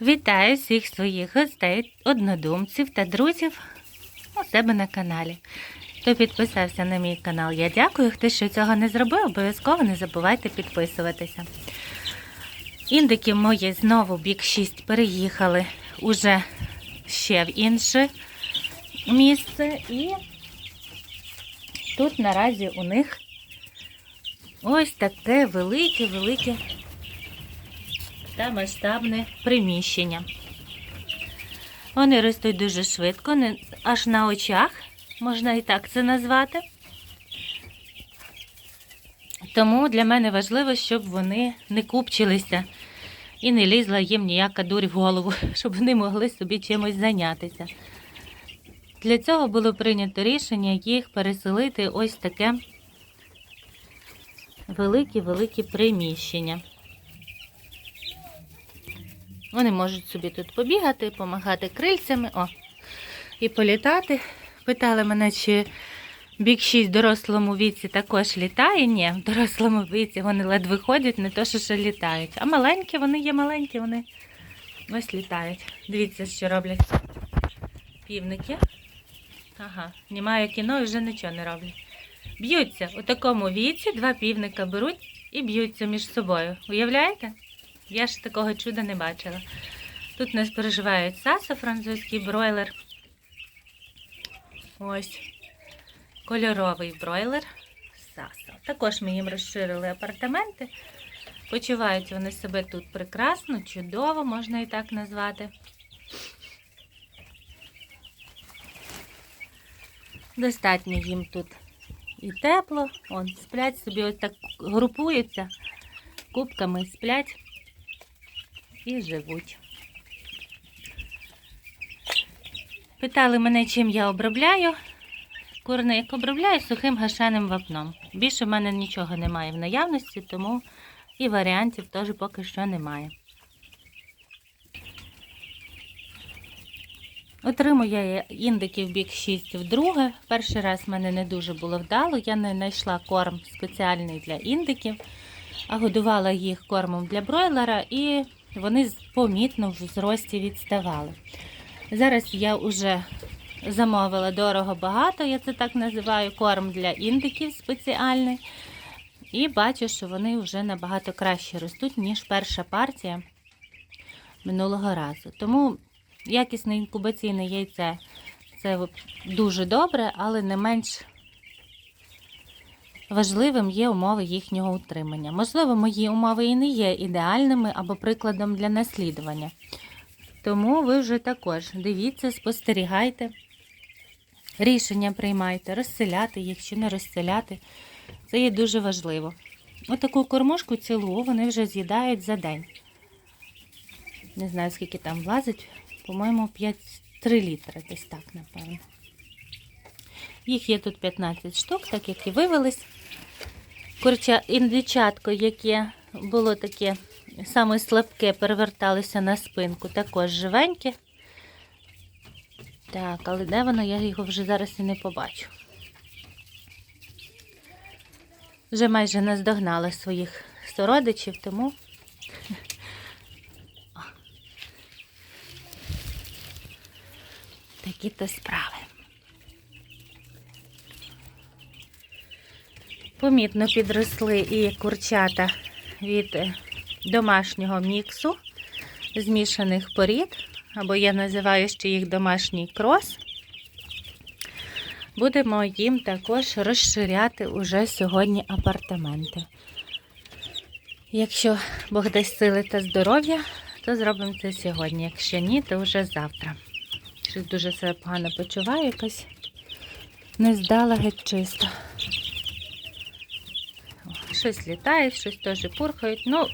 Вітаю всіх своїх гостей, однодумців та друзів у себе на каналі. Хто підписався на мій канал, я дякую. Хто ще цього не зробив, обов'язково не забувайте підписуватися. Індики мої знову бік 6 переїхали уже ще в інше місце. І тут наразі у них ось таке велике-велике та масштабне приміщення. Вони ростуть дуже швидко, аж на очах, можна і так це назвати. Тому для мене важливо, щоб вони не купчилися і не лізла їм ніяка дурь в голову, щоб вони могли собі чимось зайнятися. Для цього було прийнято рішення їх переселити ось таке велике-велике приміщення. Вони можуть собі тут побігати, помагати крильцями о, і політати. Питали мене, чи бік 6 в дорослому віці також літає. Ні, в дорослому віці вони ледве ходять, не то, що ще літають. А маленькі, вони є маленькі, вони ось літають. Дивіться, що роблять півники. Ага, знімаю кіно і вже нічого не роблять. Б'ються у такому віці, два півника беруть і б'ються між собою. Уявляєте? Я ж такого чуда не бачила. Тут нас переживають сасо, французький бройлер. Ось кольоровий бройлер сасо. Також ми їм розширили апартаменти. Почувають вони себе тут прекрасно, чудово, можна і так назвати. Достатньо їм тут і тепло. Он сплять собі, ось так групуються, кубками сплять і живуть. Питали мене, чим я обробляю. Курник обробляю сухим гашеним вапном. Більше в мене нічого немає в наявності, тому і варіантів теж поки що немає. Отримую я індиків бік 6 вдруге. Перший раз в мене не дуже було вдало. Я не знайшла корм спеціальний для індиків, а годувала їх кормом для бройлера і вони помітно в зрості відставали. Зараз я вже замовила дорого багато, я це так називаю, корм для індиків спеціальний. І бачу, що вони вже набагато краще ростуть, ніж перша партія минулого разу. Тому якісне інкубаційне яйце це дуже добре, але не менш важливим є умови їхнього утримання. Можливо, мої умови і не є ідеальними або прикладом для наслідування. Тому ви вже також дивіться, спостерігайте, рішення приймайте, розселяти їх чи не розселяти. Це є дуже важливо. Отаку кормушку цілу вони вже з'їдають за день. Не знаю, скільки там влазить, по-моєму, 5, 3 літри, десь так, напевно. Їх є тут 15 штук, так як і вивелись. Курча індичатко, яке було таке саме слабке, переверталося на спинку, також живеньке. Так, але де воно, я його вже зараз і не побачу. Вже майже наздогнала своїх сородичів, тому. Такі то справи. Помітно підросли і курчата від е, домашнього міксу змішаних порід, або я називаю ще їх домашній крос. Будемо їм також розширяти уже сьогодні апартаменти. Якщо Бог дасть сили та здоров'я, то зробимо це сьогодні. Якщо ні, то вже завтра. Щось дуже себе погано почуваю, якось не здала геть чисто. Щось літає, щось теж пурхають. Ну,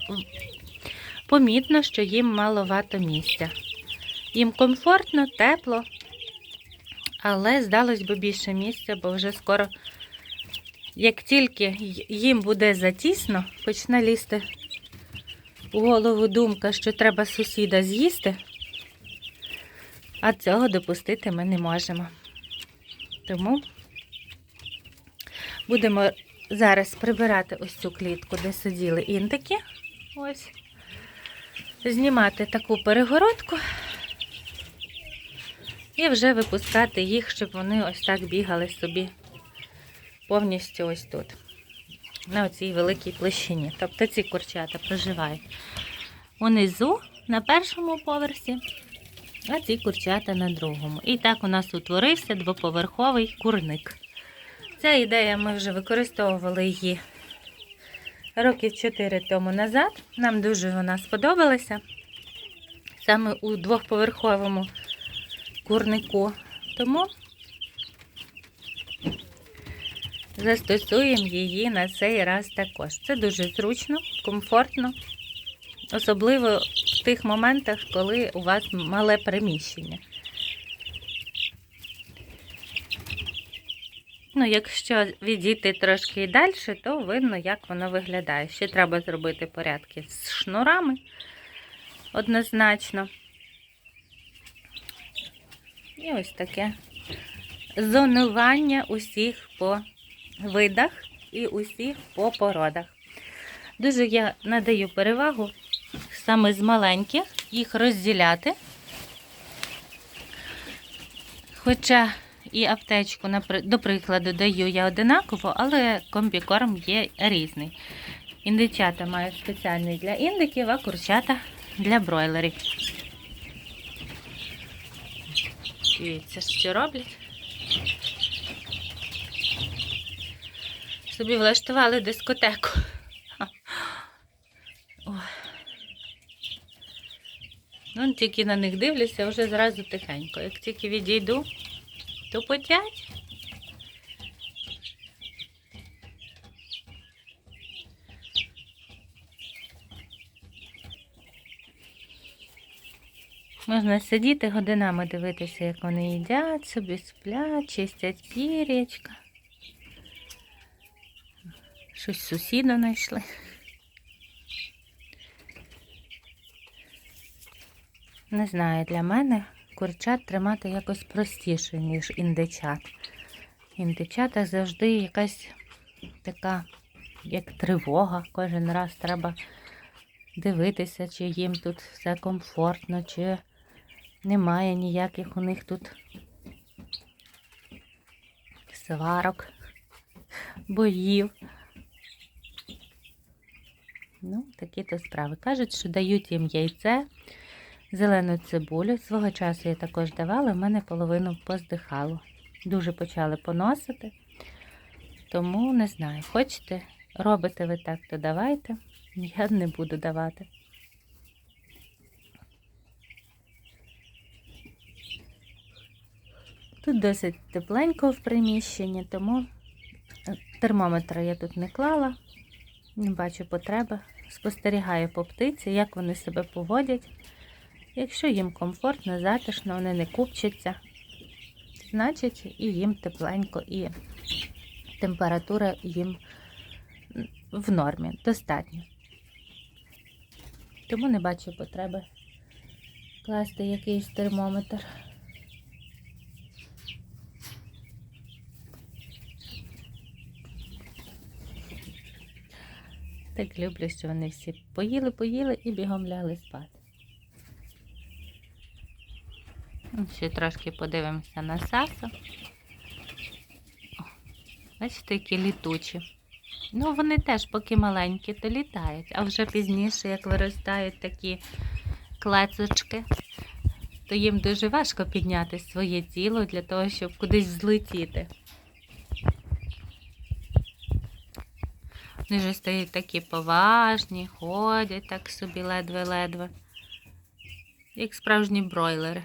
помітно, що їм маловато місця. Їм комфортно, тепло, але здалось би більше місця, бо вже скоро, як тільки їм буде затісно, почне лізти у голову думка, що треба сусіда з'їсти, а цього допустити ми не можемо. Тому будемо зараз прибирати ось цю клітку, де сиділи індики. Ось. знімати таку перегородку і вже випускати їх, щоб вони ось так бігали собі повністю ось тут, на оцій великій площині. Тобто ці курчата проживають унизу на першому поверсі, а ці курчата на другому. І так у нас утворився двоповерховий курник. Ця ідея ми вже використовували її років 4 тому назад. Нам дуже вона сподобалася. Саме у двохповерховому курнику. Тому застосуємо її на цей раз також. Це дуже зручно, комфортно, особливо в тих моментах, коли у вас мале приміщення. Ну, якщо відійти трошки далі, то видно, як воно виглядає. Ще треба зробити порядки з шнурами однозначно. І ось таке зонування усіх по видах і усіх по породах. Дуже я надаю перевагу саме з маленьких їх розділяти. Хоча і аптечку, до прикладу, даю я одинаково, але комбікорм є різний. Індичата мають спеціальний для індиків, а курчата для бройлерів. Дивіться, що роблять. Собі влаштували дискотеку. Ой. Ну, тільки на них дивлюся, вже зразу тихенько. Як тільки відійду, то потять. Можна сидіти годинами дивитися, як вони їдять, собі сплять, чистять пір'ячка. Щось сусіда знайшли. Не знаю, для мене курчат тримати якось простіше, ніж індичат. Індичата завжди якась така, як тривога. Кожен раз треба дивитися, чи їм тут все комфортно, чи немає ніяких у них тут сварок, боїв. Ну, такі то справи. Кажуть, що дають їм яйце, зелену цибулю. Свого часу я також давала, в мене половину поздихало. Дуже почали поносити. Тому не знаю, хочете, робите ви так, то давайте. Я не буду давати. Тут досить тепленько в приміщенні, тому е, термометра я тут не клала, не бачу потреби. Спостерігаю по птиці, як вони себе поводять. Якщо їм комфортно, затишно, вони не купчаться, значить і їм тепленько, і температура їм в нормі, достатньо. Тому не бачу потреби класти якийсь термометр. Так люблю, що вони всі поїли, поїли і бігом лягли спати. Ну, Ще трошки подивимося на сасу. Бачите, які літучі. Ну, вони теж поки маленькі, то літають, а вже пізніше, як виростають такі клецочки, то їм дуже важко підняти своє тіло для того, щоб кудись злетіти. Вони вже стають такі поважні, ходять так собі ледве-ледве, як справжні бройлери.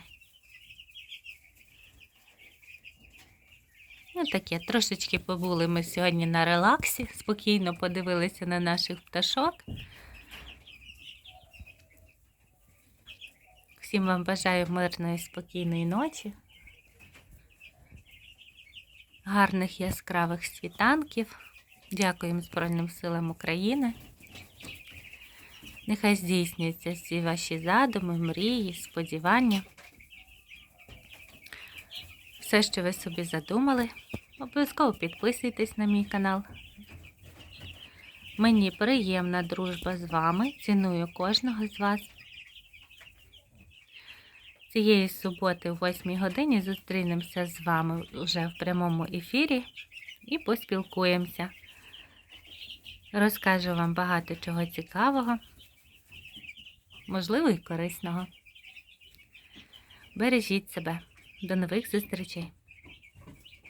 Ну, таке, трошечки побули ми сьогодні на релаксі, спокійно подивилися на наших пташок. Всім вам бажаю мирної, спокійної ночі, гарних яскравих світанків. Дякуємо Збройним силам України. Нехай здійснюються всі ваші задуми, мрії, сподівання. Все, що ви собі задумали, обов'язково підписуйтесь на мій канал. Мені приємна дружба з вами. Ціную кожного з вас. Цієї суботи о 8 годині зустрінемося з вами вже в прямому ефірі і поспілкуємося. Розкажу вам багато чого цікавого, можливо, і корисного. Бережіть себе. До нових зустрічей!